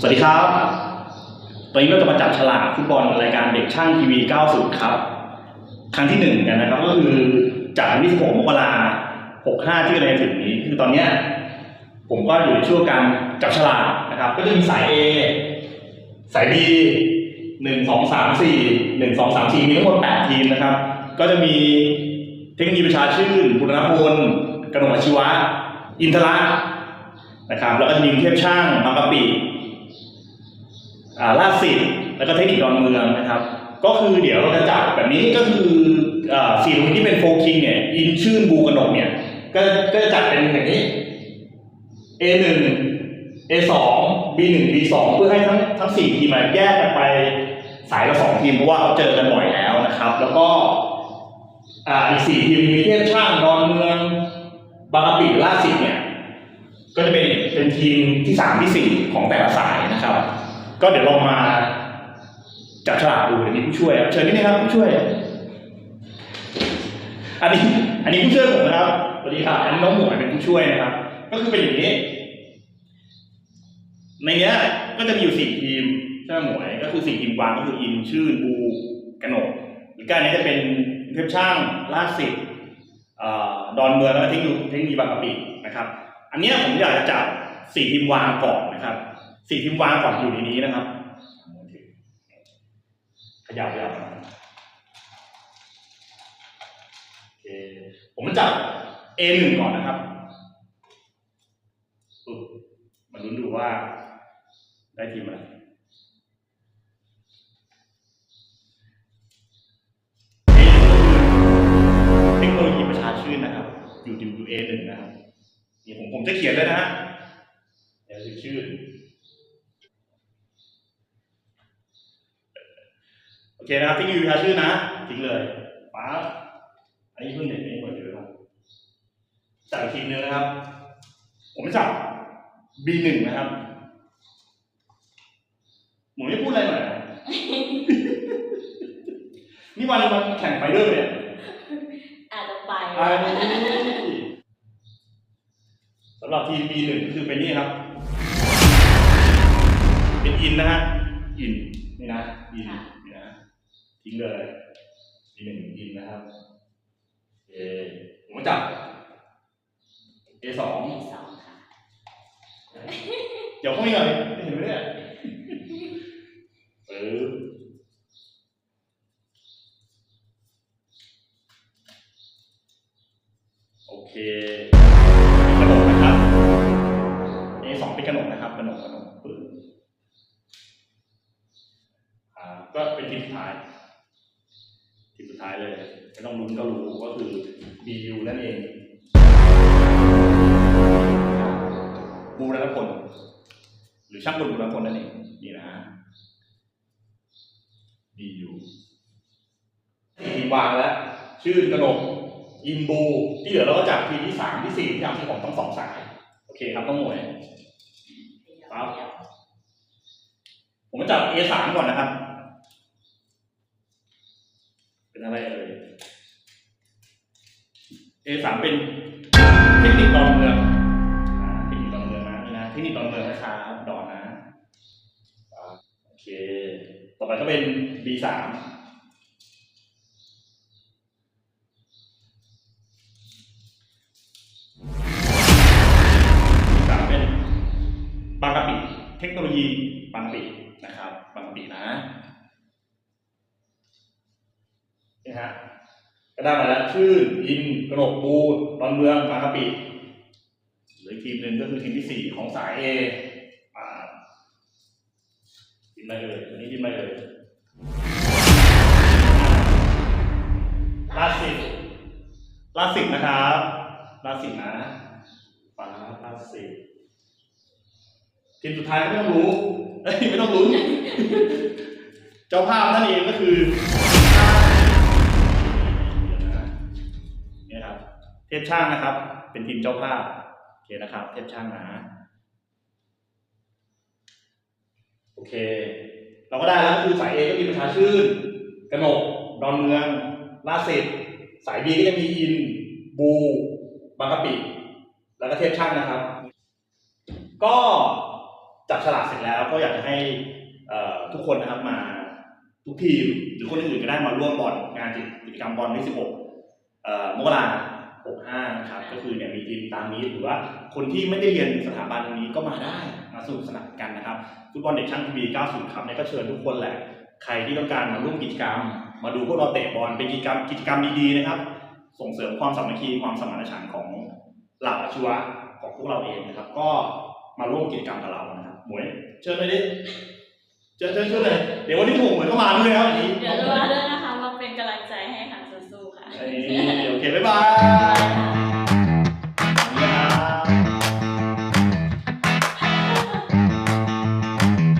สวัสดีครับ ตอนนี้เราจะมาจับฉลากฟุตบอลรายการเด็กช่างทีวี 90 ครับ ครั้งที่หนึ่งกันนะครับ ก็คือจัดวันที่16มกราคม65 ที่กำลังจะถึงนี้ คือตอนเนี้ยผมก็อยู่ในช่วงการจับฉลากนะครับ ก็จะมีสาย A สาย B หนึ่งสองสามสี่หนึ่งสองสามสี่มีทั้งหมดแปดทีมนะครับ ก็จะมีเทคโนโลยีประชาชื่นบุรณพลกระหนกอาชีวะ อินทระนะครับ แล้วก็จะมีกรุงเทพช่างบางกะปิ ลาดสิทธิ์แล้วก็เทคนิคดอนเมืองนะครับ ก็คือเดี๋ยวเราจะจัดแบบนี้ก็คืออสี่โรงเรียนที่เป็นโฟร์คิงเนี่ยอินชื่นบูกระหนกเนี่ยก็ก็จะจัดเป็นอย่างนี้ A1 A2 B1 B2 เพื่อให้ทั้งทั้งสี่ทีมมาแยกกันไปสายละสองทีมเพราะว่าเขาเจอกันบ่อยแล้วนะครับ แล้วก็อ่าอีกสี่ทีมมีเทพช่างดอนเมืองบางกะปิลาสิทธิ์เนี่ยก็จะเป็นเป็นทีมที่สามที่สี่ของแต่ละสาย ก็เดี๋ยวลองมาจับฉลากดูเดี๋ยวมีผู้ช่วยครับเชิญนิดนึงครับผู้ช่วย อันนี้ อันนี้ผู้ช่วยผมนะครับสวัสดีครับอันนี้น้องหมวยเป็นผู้ช่วยนะครับ ก็คือเป็นอย่างนี้ ในเนี้ยก็จะมีอยู่สี่ทีมใช่ไหมหมวย ก็คือสี่ทีมวางก็คืออินชื่นบูกระหนกหรือการนี้จะเป็นเทพช่างลาดสิทธิ์อ่อดอนเมืองแล้วก็เทคโนโลยีเทคนโลยีบางกะปินะครับ อันเนี้ยผมอยากจะจับสี่ทีมวางก่อนนะครับ สี่ทีมวางก่อนอยู่ในนี้นะครับขยับขยับโอเคผมจะจับ A1 ก่อนนะครับมาลุ้นดูว่าได้ทีมอะไรเทคโนโลยีประชาชื่นนะครับ อยู่ทีมอยู่ A1 นะครับนี่ผมผมจะเขียนเลยนะฮะเดี๋ยวคือชื่อ โอ เคนะครับทิ้งอยู่ประชาชื่นนะทิ้งเลยป๊าบอันนี้เพิ่งเด็กไม่หมดเลยครับจับอีกทีนึงนะครับ ผมจับ B1 นะครับหมูไม่พูดอะไรหน่อยเหรอนี่วันวันแข่งไฟเดอร์เลยอะอาจจะไปอ่านี่สำหรับทีม B1 คือเป็นนี่ครับ เป็นอินนะฮะอินนี่นะอินนี่นะ ทิ้งเลย B1 อินนะครับเอผมก็จับ A2 มีสองค่ะเดี๋ยวเข้าไปหน่อยเห็นไหมเนี่ยเออโอเคกระโดดนะครับ A สองเป็นกระโดดนะครับกระโดดกระโดดปึ๊บอ่าก็เป็นทีมสุดท้าย ท้ายเลยไม่ต้องลุ้นก็รู้ก็คือ BU นั่นเอง บูรณพลหรือช่างกลบูรณพลนั่นเองนี่นะฮะ BU ทีมวางแล้ว ชื่อกระหนกอินบู ที่เหลือเราก็จับทีที่สามที่สี่ที่สามที่ของทั้งสองสาย โอเคครับต้องหมวยครับผมจะจับ A สามก่อนนะครับ เป็นอะไรเอ่ย A สามเป็นเทคนิคดอนเมืองเทคนิคดอนเมืองนะนี่นะ เทคนิคดอนเมืองนะครับดอนนะโอเค ต่อไปก็เป็น B สามเป็นบางกะปิเทคโนโลยีบางกะปินะครับบางกะปินะ นี่ฮะก็ได้มาแล้วชื่ออินกระหนกบูดอนเมืองบางกะปิเหลือทีมหนึ่งก็คือทีมที่สี่ของสายเออ่าทีมอะไรเลยตัวนี้ทีมอะไรเลยลาสิทธิ์ลาสิทธิ์นะครับลาสิทธิ์นะฟ้าพาสิกทีมสุดท้ายไม่ต้องรู้เอ้ยไม่ต้องลุ้นเจ้าภาพนั่นเองก็คือ เทพช่างนะครับ เป็นทีมเจ้าภาพโอเคนะครับ เทพช่างนะโอเค เราก็ได้แล้วคือสายเอก็มีประชาชื่นกระหนกดอนเมืองลาสิทธิ์สายบีก็จะมีอิน บู บางกะปิ แล้วก็เทพช่างนะครับ ก็จับฉลากเสร็จแล้วก็อยากจะให้ทุกคนนะครับมาทุกทีมหรือคนอื่นๆก็ได้มาร่วมบอลงานกิจกรรมบอลที่ 16เอ่อมกรา 65นะครับก็คือเนี่ยมีทีมตามนี้หรือว่าคนที่ไม่ได้เรียนสถาบันนี้ก็มาได้มาสนุกสนานกันนะครับฟุตบอลเด็กช่างทีวี90ครับเนี่ยก็เชิญทุกคนแหละใครที่ต้องการมาร่วมกิจกรรม มาดูพวกเราเตะบอลเป็นกิจกรรมกิจกรรมดีๆนะครับ ส่งเสริมความสามัคคีความสมานฉันท์ของเหล่าอาชีวะของพวกเราเองนะครับ ก็มาร่วมกิจกรรมกับเรานะครับหมวยเชิญเลยดิเชิญเชิญเชิญเลยเดี๋ยววันที่หกหมวยก็มาด้วยนะครับอันนี้เดี๋ยวดูว่าด้วยนะคะมาเป็นกำลังใจให้ค่ะสู้ๆค่ะ เอ้ยโอเคบ๊ายบาย